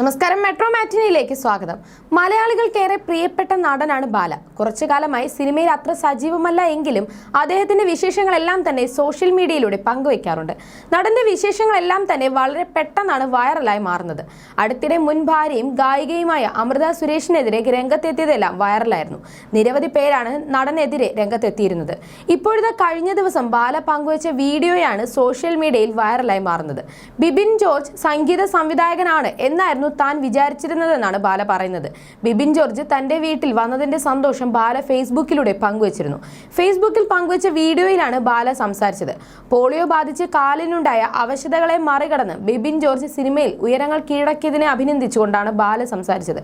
നമസ്കാരം മെട്രോ മാറ്റിനിയിലേക്ക് സ്വാഗതം. മലയാളികൾക്കേറെ പ്രിയപ്പെട്ട നടനാണ് ബാല. കുറച്ചു കാലമായി സിനിമയിൽ അത്ര സജീവമല്ല എങ്കിലും അദ്ദേഹത്തിന്റെ വിശേഷങ്ങളെല്ലാം തന്നെ സോഷ്യൽ മീഡിയയിലൂടെ പങ്കുവയ്ക്കാറുണ്ട്. നടന്റെ വിശേഷങ്ങളെല്ലാം തന്നെ വളരെ പെട്ടെന്നാണ് വൈറലായി മാറുന്നത്. അടുത്തിടെ മുൻ ഭാര്യയും ഗായികയുമായ അമൃത സുരേഷിനെതിരെ രംഗത്തെത്തിയതെല്ലാം വൈറലായിരുന്നു. നിരവധി പേരാണ് നടനെതിരെ രംഗത്തെത്തിയിരുന്നത്. ഇപ്പോഴത്തെ കഴിഞ്ഞ ദിവസം ബാല പങ്കുവച്ച വീഡിയോയാണ് സോഷ്യൽ മീഡിയയിൽ വൈറലായി മാറുന്നത്. ബിബിൻ ജോർജ് സംഗീത സംവിധായകനാണ് എന്നായിരുന്നു താൻ വിചാരിച്ചിരുന്നതെന്നാണ് ബാല പറയുന്നത്. ബിബിൻ ജോർജ് തന്റെ വീട്ടിൽ വന്നതിന്റെ സന്തോഷം ബാല ഫേസ്ബുക്കിലൂടെ പങ്കുവച്ചിരുന്നു. ഫേസ്ബുക്കിൽ പങ്കുവച്ച വീഡിയോയിലാണ് ബാല സംസാരിച്ചത്. പോളിയോ ബാധിച്ച് കാലിനുണ്ടായ അവശതകളെ മറികടന്ന് ബിബിൻ ജോർജ് സിനിമയിൽ ഉയരങ്ങൾ കീഴടക്കിയതിനെ അഭിനന്ദിച്ചുകൊണ്ടാണ് ബാല സംസാരിച്ചത്.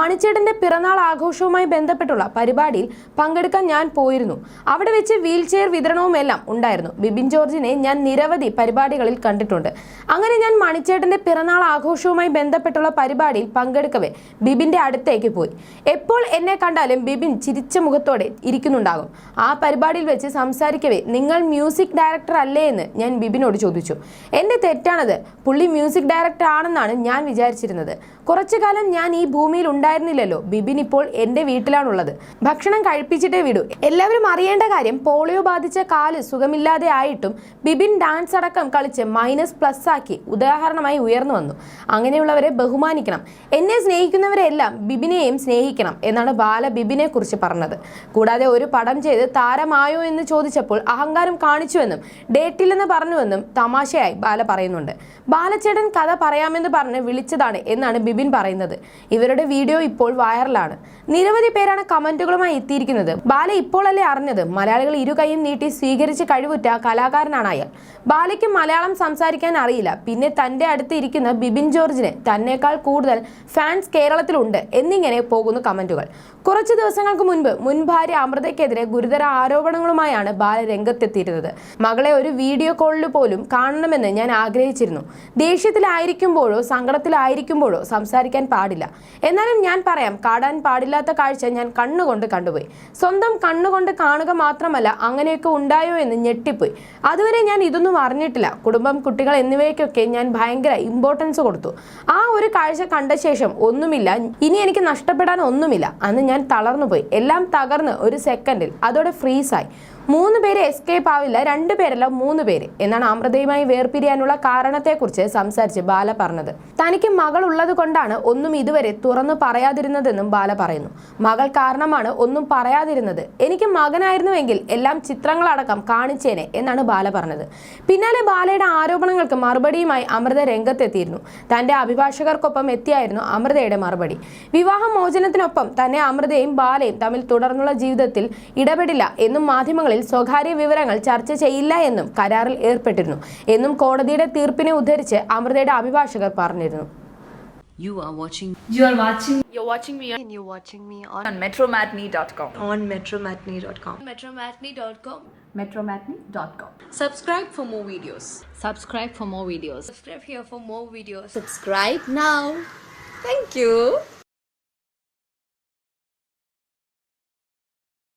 മണിച്ചേട്ടന്റെ പിറന്നാൾ ആഘോഷവുമായി ബന്ധപ്പെട്ടുള്ള പരിപാടിയിൽ പങ്കെടുക്കാൻ ഞാൻ പോയിരുന്നു. അവിടെ വെച്ച് വീൽ ചെയർ വിതരണവും എല്ലാം ഉണ്ടായിരുന്നു. ബിബിൻ ജോർജിനെ ഞാൻ നിരവധി പരിപാടികളിൽ കണ്ടിട്ടുണ്ട്. അങ്ങനെ ഞാൻ മണിച്ചേട്ടന്റെ പിറന്നാൾ ആഘോഷവുമായി ബന്ധപ്പെട്ടുള്ള പരിപാടിയിൽ പങ്കെടുക്കവേ ബിബിന്റെ അടുത്തേക്ക് പോയി. എപ്പോൾ എന്നെ കണ്ടാലും ബിബിൻ ചിരിച്ച മുഖത്തോടെ ഇരിക്കുന്നുണ്ടാകും. ആ പരിപാടിയിൽ വെച്ച് സംസാരിക്കവേ നിങ്ങൾ മ്യൂസിക് ഡയറക്ടർ അല്ലേ എന്ന് ഞാൻ ബിബിനോട് ചോദിച്ചു. എന്റെ തെറ്റാണത്. പുള്ളി മ്യൂസിക് ഡയറക്ടർ ആണെന്നാണ് ഞാൻ വിചാരിച്ചിരുന്നത്. കുറച്ചു കാലം ഞാൻ ഈ ഭൂമിയിൽ ഉണ്ടായിരുന്നില്ലല്ലോ. ബിബിൻ ഇപ്പോൾ എന്റെ വീട്ടിലാണുള്ളത്. ഭക്ഷണം കഴിപ്പിച്ചിട്ടേ വിടൂ. എല്ലാവരും അറിയേണ്ട കാര്യം പോളിയോ ബാധിച്ച കാൽ സുഖമില്ലാതെ ആയിട്ടും ബിബിൻ ഡാൻസ് അടക്കം കളിച്ച് മൈനസ് പ്ലസ് ആക്കി ഉദാഹരണമായി ഉയർന്നു വന്നു. അങ്ങനെയുള്ളവരെ ബഹുമാനിക്കണം. എന്നെ സ്നേഹിക്കുന്നവരെല്ലാം ബിബിനെയും സ്നേഹിക്കണം എന്നാണ് ബാല ബിബിനെ കുറിച്ച് പറഞ്ഞത്. കൂടാതെ ഒരു പടം ചെയ്ത് താരമായോ എന്ന് ചോദിച്ചപ്പോൾ അഹങ്കാരം കാണിച്ചുവെന്നും ഡേറ്റില്ലെന്ന് പറഞ്ഞുവെന്നും തമാശയായി ബാല പറയുന്നുണ്ട്. ബാലച്ചേട്ടൻ കഥ പറയാമെന്ന് പറഞ്ഞ് വിളിച്ചതാണ് എന്നാണ് ബിബിൻ പറയുന്നത്. ഇവരുടെ വീഡിയോ ഇപ്പോൾ വൈറലാണ്. നിരവധി പേരാണ് കമന്റുകളുമായി എത്തിയിരിക്കുന്നത്. ബാല ഇപ്പോഴല്ലേ അറിഞ്ഞത് മലയാളികൾ ഇരു കൈയും നീട്ടി സ്വീകരിച്ച് കഴിവുറ്റ കലാകാരനാണ് അയാൾ. ബാലയ്ക്ക് മലയാളം സംസാരിക്കാൻ അറിയില്ല. പിന്നെ തന്റെ അടുത്ത് ഇരിക്കുന്ന ബിബിൻ ജോർജിന് തന്നേക്കാൾ കൂടുതൽ ഫാൻസ് കേരളത്തിലുണ്ട് എന്നിങ്ങനെ പോകുന്നു കമന്റുകൾ. കുറച്ച് ദിവസങ്ങൾക്ക് മുൻപ് മുൻ ഭാര്യ അമൃതയ്ക്കെതിരെ ഗുരുതര ആരോപണങ്ങളുമായാണ് ബാല രംഗത്തെത്തിയിരുന്നത്. മകളെ ഒരു വീഡിയോ കോളിൽ പോലും കാണണമെന്ന് ഞാൻ ആഗ്രഹിച്ചിരുന്നു. ദേഷ്യത്തിലായിരിക്കുമ്പോഴോ സങ്കടത്തിലായിരിക്കുമ്പോഴോ സംസാരിക്കാൻ പാടില്ല. എന്നാലും ഞാൻ പറയാം കാടാൻ പാടില്ലാത്ത കാഴ്ച ഞാൻ കണ്ണുകൊണ്ട് കണ്ടുപോയി. സ്വന്തം കണ്ണുകൊണ്ട് കാണുക മാത്രമല്ല അങ്ങനെയൊക്കെ ഉണ്ടായോ എന്ന് ഞെട്ടിപ്പോയി. അതുവരെ ഞാൻ ഇതൊന്നും അറിഞ്ഞിട്ടില്ല. കുടുംബം കുട്ടികൾ എന്നിവയ്ക്കൊക്കെ ഞാൻ ഭയങ്കര ഇമ്പോർട്ടൻസ് കൊടുത്തു. ആ ഒരു കാഴ്ച കണ്ട ശേഷം ഒന്നുമില്ല. ഇനി എനിക്ക് നഷ്ടപ്പെടാൻ ഒന്നുമില്ല. അന്ന് ഞാൻ തളർന്നുപോയി. എല്ലാം തകർന്ന് ഒരു സെക്കൻഡിൽ അതോടെ ഫ്രീസായി മൂന്ന് പേര് എസ്കേപ്പ് ആവില്ല രണ്ട് പേരല്ല മൂന്ന് പേര് എന്നാണ് അമൃതയുമായി വേർപിരിയാനുള്ള കാരണത്തെക്കുറിച്ച് സംസാരിച്ച് ബാല പറഞ്ഞത്. തനിക്ക് മകൾ ഉള്ളത് കൊണ്ടാണ് ഒന്നും ഇതുവരെ തുറന്നു പറയാതിരുന്നതെന്നും ബാല പറയുന്നു. മകൾ കാരണമാണ് ഒന്നും പറയാതിരുന്നത്. എനിക്ക് മകനായിരുന്നുവെങ്കിൽ എല്ലാം ചിത്രങ്ങളടക്കം കാണിച്ചേനെ എന്നാണ് ബാല പറഞ്ഞത്. പിന്നാലെ ബാലയുടെ ആരോപണങ്ങൾക്ക് മറുപടിയുമായി അമൃത രംഗത്തെത്തിയിരുന്നു. തന്റെ അഭിഭാഷകർക്കൊപ്പം എത്തിയായിരുന്നു അമൃതയുടെ മറുപടി. വിവാഹ മോചനത്തിനൊപ്പം തന്നെ അമൃതയും ബാലയും തമ്മിൽ തുടർന്നുള്ള ജീവിതത്തിൽ ഇടപെടില്ല എന്നും മാധ്യമങ്ങളിൽ കേസുകളിൽ സ്വകാര്യ വിവരങ്ങൾ ചർച്ച ചെയ്യില്ല എന്നും കരാറിൽ ഏർപ്പെട്ടിരുന്നു. എന്നും കോടതിയുടെ തീർപ്പിനെ ഉദ്ധരിച്ച് അമൃതയുടെ അഭിഭാഷകർ പറഞ്ഞിരുന്നു.